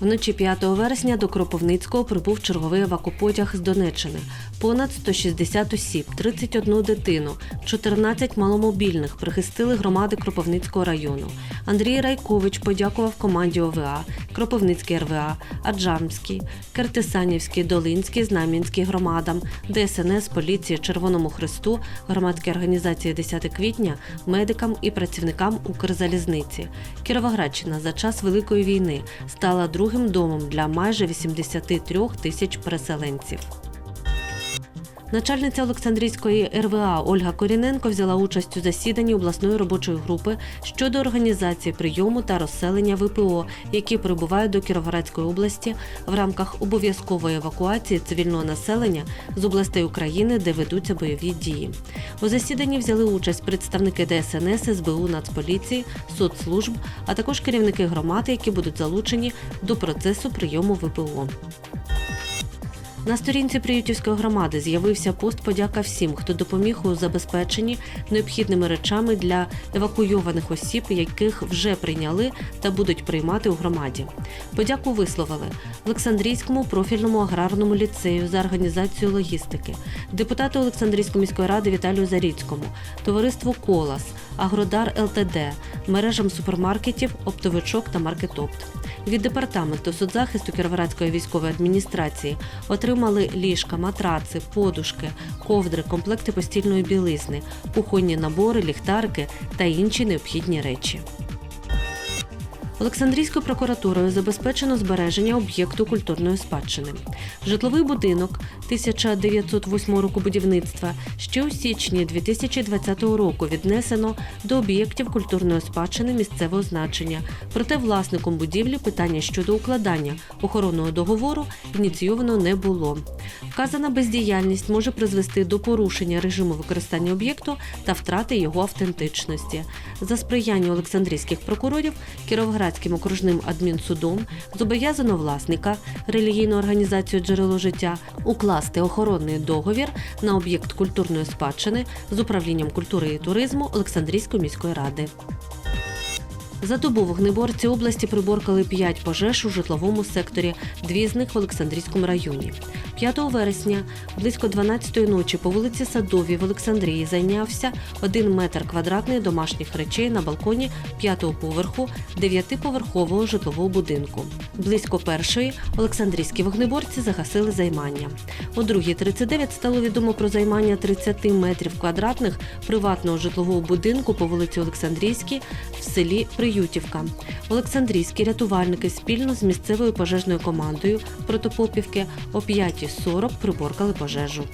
Вночі 5 вересня до Кропивницького прибув черговий евакупотяг з Донеччини. Понад 160 осіб, 31 дитину, 14 маломобільних прихистили громади Кропивницького району. Андрій Райкович подякував команді ОВА, Кропивницький РВА, Аджамський, Кертисанівський, Долинський, Знам'янський громадам, ДСНС, поліції, Червоному Христу, громадській організації 10 квітня, медикам і працівникам Укрзалізниці. Кіровоградщина за час Великої війни стала другим домом для майже 83 тисяч переселенців. Начальниця Олександрійської РВА Ольга Коріненко взяла участь у засіданні обласної робочої групи щодо організації прийому та розселення ВПО, які прибувають до Кіровоградської області в рамках обов'язкової евакуації цивільного населення з областей України, де ведуться бойові дії. У засіданні взяли участь представники ДСНС, СБУ, Нацполіції, соцслужб, а також керівники громад, які будуть залучені до процесу прийому ВПО. На сторінці Приютівської громади з'явився пост подяка всім, хто допоміг у забезпеченні необхідними речами для евакуйованих осіб, яких вже прийняли та будуть приймати у громаді. Подяку висловили Олександрійському профільному аграрному ліцею за організацію логістики, депутату Олександрійської міської ради Віталію Заріцькому, товариству Колас, Агродар ЛТД, мережам супермаркетів, оптовичок та маркетопт. Від департаменту соцзахисту Кіровоградської військової адміністрації отримали ліжка, матраци, подушки, ковдри, комплекти постільної білизни, кухонні набори, ліхтарики та інші необхідні речі. Олександрійською прокуратурою забезпечено збереження об'єкту культурної спадщини. Житловий будинок 1908 року будівництва ще у січні 2020 року віднесено до об'єктів культурної спадщини місцевого значення. Проте власником будівлі питання щодо укладання охоронного договору ініційовано не було. Вказана бездіяльність може призвести до порушення режиму використання об'єкту та втрати його автентичності. За сприяння Олександрійських прокурорів Кіровоградським окружним адмінсудом зобов'язано власника релігійну організацію джерело життя укласти охоронний договір на об'єкт культурної спадщини з управлінням культури і туризму Олександрійської міської ради. За добу вогнеборці області приборкали 5 пожеж у житловому секторі, дві з них в Олександрійському районі. 5 вересня близько 12-ї ночі по вулиці Садовій в Олександрії зайнявся 1 метр квадратний домашніх речей на балконі 5-го поверху 9-поверхового житлового будинку. Близько першої Олександрійські вогнеборці загасили займання. О 2.39 стало відомо про займання 30 метрів квадратних приватного житлового будинку по вулиці Олександрійській в селі Приютівка. Олександрійські рятувальники спільно з місцевою пожежною командою Протопопівки о 5.40 приборкали пожежу.